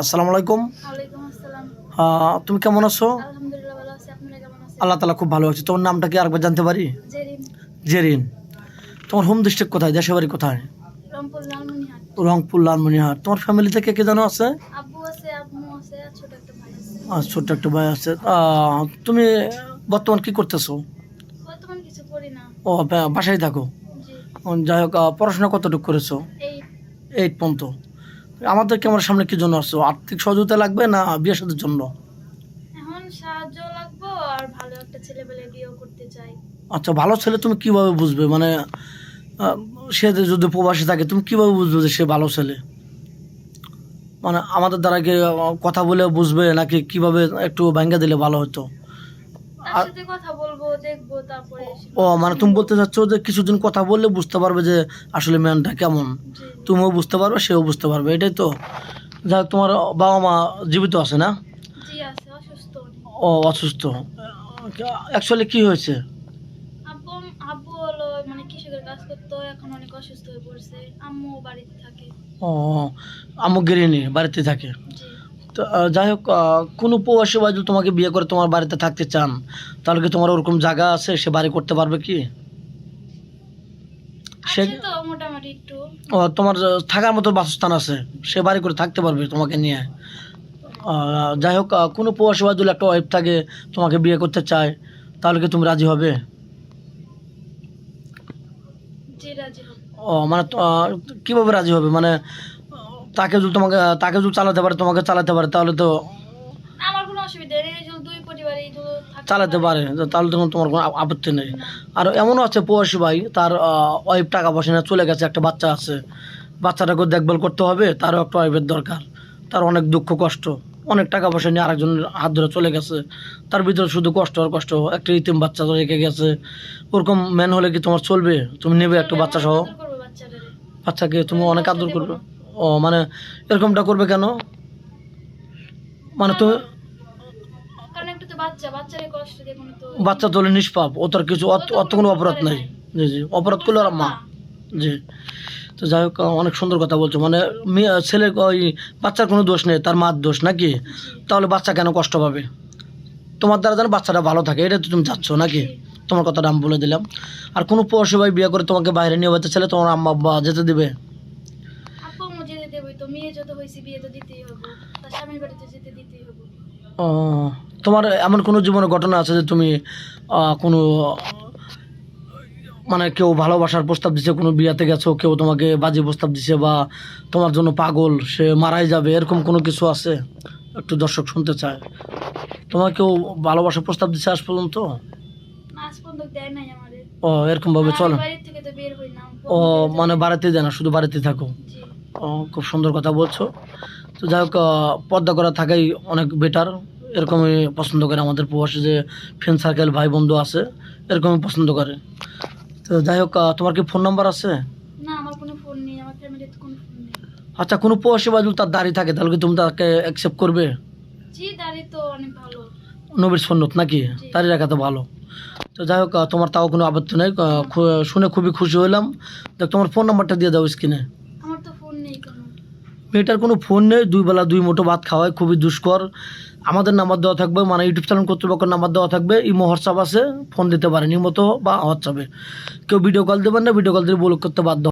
আসসালামু আলাইকুম। তুমি কেমন আছো? আল্লাহ তালা খুব ভালো আছে। তোমার নামটা কি আরেকবার জানতে পারি? জেরিন। তোমার হোম ডিস্ট্রিক্ট কোথায়? দেশের বাড়ি কোথায়? রংপুর লালমনিহাট। তোমার ফ্যামিলিতে কে কে জানো আছে? আর ছোট্ট একটা ভাই আছে। আহ, তুমি বর্তমান কি করতেছো? ও বাসায় থাকো। যাই হোক পড়াশোনা কতটুকু করেছ? এইট পর্যন্ত। আমাদের ক্যামেরার সামনে কি জন্য আসছো আর্থিক সহযোগিতা লাগবে না বিয়ে সাথের জন্য? এখন সাহায্য লাগবো আর ভালো একটা ছেলে পেলে করতে চাই। আচ্ছা ভালো ছেলে তুমি কীভাবে বুঝবে? মানে সে যদি প্রবাসী থাকে তুমি কীভাবে বুঝবে যে সে ভালো ছেলে? মানে আমাদের দ্বারা কি কথা বলে বুঝবে নাকি কীভাবে একটু ভাঙ্গা দিলে ভালো হতো? সাথে কথা বলব দেখব তারপরে ও মানে তুমি বলতে চাচ্ছ যে কিছুদিন কথা বললে বুঝতে পারবে যে আসলে ম্যানটা কেমন। তুমিও বুঝতে পারবে সেও বুঝতে পারবে এটাই তো। যাই হোক, তোমার বাবা মা জীবিত আছে না? জি আছে অসুস্থ ও অসুস্থ। অ্যাকচুয়ালি কি হয়েছে? আব্বু আব্বু হলো মানে কৃষকের কাজ করতো এখন অনেক অসুস্থ হয়ে পড়ছে। আম্মু বাড়িতে থাকে। ও আম্মু গিরিনি বাড়িতে থাকে। তো যাই হোক কোনো প্রবাসী ভাই যদি তোমাকে বিয়ে করে তোমার বাড়িতে থাকতে চান তাহলে কি তোমার ওরকম জায়গা আছে? সে বাড়ি করতে পারবে কি? সে ও, তোমার থাকার মতো বাসস্থান আছে। সে বাড়ি করে থাকতে পারবে তোমাকে নিয়ে। যাই হোক কোনো প্রবাসী ভাই যদি একটা ওয়াইফ থাকে তোমাকে বিয়ে করতে চায় তাহলে কি তুমি রাজি হবে? ও মানে আহ, রাজি হবে? মানে তাকে যদি তোমাকে তাকে যদি চালাতে পারে তোমাকে চালাতে পারে তাহলে তো আমার কোনো অসুবিধা নেই দুই পরিবার এই দুটো থাকতে চালাতে পারে। তাহলে তখন তোমার কোনো আপত্তি নেই। আর এমনও আছে প্রবাসী ভাই তার ওয়াইফ টাকা পয়সা নিয়ে চলে গেছে একটা বাচ্চা আছে। বাচ্চাটাকে দেখভাল করতে হবে তারও একটা ওয়াইফের দরকার। তার অনেক দুঃখ কষ্ট অনেক টাকা পয়সা নিয়ে আরেকজনের হাত ধরে চলে গেছে। তার ভিতরে শুধু কষ্ট আর কষ্ট একটা ইতিম বাচ্চা তো রেখে গেছে। ওরকম ম্যান হলে কি তোমার চলবে? তুমি নেবে একটা বাচ্চা সহ বাচ্চাকে তুমি অনেক আদর করবে। ও মানে এরকমটা করবে কেন? মানে তো বাচ্চা তো তোলে নিষ্পাপ ও তোর কিছু অত কোনো অপরাধ নাই। জি জি অপরাধ করলে ওরা মা। জি। তো যাই হোক অনেক সুন্দর কথা বলছো। মানে মেয়ে ছেলে ওই বাচ্চার কোনো দোষ নেই তার মার দোষ নাকি? তাহলে বাচ্চা কেন কষ্ট পাবে? তোমার দ্বারা যেন বাচ্চাটা ভালো থাকে এটা তো তুমি চাচ্ছ নাকি? তোমার কথাটা আমি বলে দিলাম। আর কোনো পড়শি ভাই বিয়ে করে তোমাকে বাইরে নিয়ে যেতে ছেলে তোমার আম্মা আব্বা যেতে দিবে আপু আম্মু যেতে দেবই তো মেয়ে যত হয়েছে বিয়ে তো দিতেই হবে। তার স্বামীর বাড়িতে যেতে দিতেই হবে। ও, তোমার এমন কোনো জীবনে ঘটনা আছে যে তুমি কোনো মানে কেউ ভালোবাসার প্রস্তাব দিছে কোনো বিয়াতে গেছো কেউ তোমাকে বাজে প্রস্তাব দিছে বা তোমার জন্য পাগল সে মারাই যাবে এরকম কোনো কিছু আছে? একটু দর্শক শুনতে চায়। তোমার কেউ ভালোবাসার প্রস্তাব দিছে আজ পর্যন্ত? ও এরকমভাবে আর চলো। ও মানে বাড়িতে দেয় না শুধু বাড়িতে থাকো। খুব সুন্দর কথা বলছো। তো যাই হোক পর্দা করা থাকাই অনেক বেটার এরকমই পছন্দ করে আমাদের প্রবাসী যে ফ্রেন্ড সার্কেল ভাই বন্ধু আছে এরকমই পছন্দ করে। তো যাই হোক তোমার কি ফোন নাম্বার আছে? না আমার কোনো ফোন নেই আমার ফ্যামিলিতে কোনো ফোন নেই। আচ্ছা কোনো প্রবাসী ভাই যদি তার দাড়ি থাকে তাহলে কি তুমি তাকে অ্যাকসেপ্ট করবে? জি তো অনেক ভালো। নবীর সন্ন্যত নাকি? দাড়ি রাখা তো ভালো। তো যাই হোক তোমার তাও কোনো আপত্তি নেই। শুনে খুবই খুশি হলাম দেখ তোমার ফোন নাম্বারটা দিয়ে দাও স্ক্রিনে আমার তো ফোন নেই কোনো মেয়েটার কোনো ফোন নেই, দুই বেলা দুই মুঠো ভাত খাওয়ায়, খুবই দুষ্কর। আমাদের নাম্বার দেওয়া থাকবে মানে ইউটিউব চ্যানেল কর্তৃপক্ষের নাম্বার দেওয়া থাকবে, ইমো, হোয়াটসঅ্যাপ আছে, ফোন দিতে পারেন ইমোতো বা হোয়াটসঅ্যাপে। কেউ ভিডিও কল দেবেন না ভিডিও কল দিয়ে ব্লক করতে বাধ্য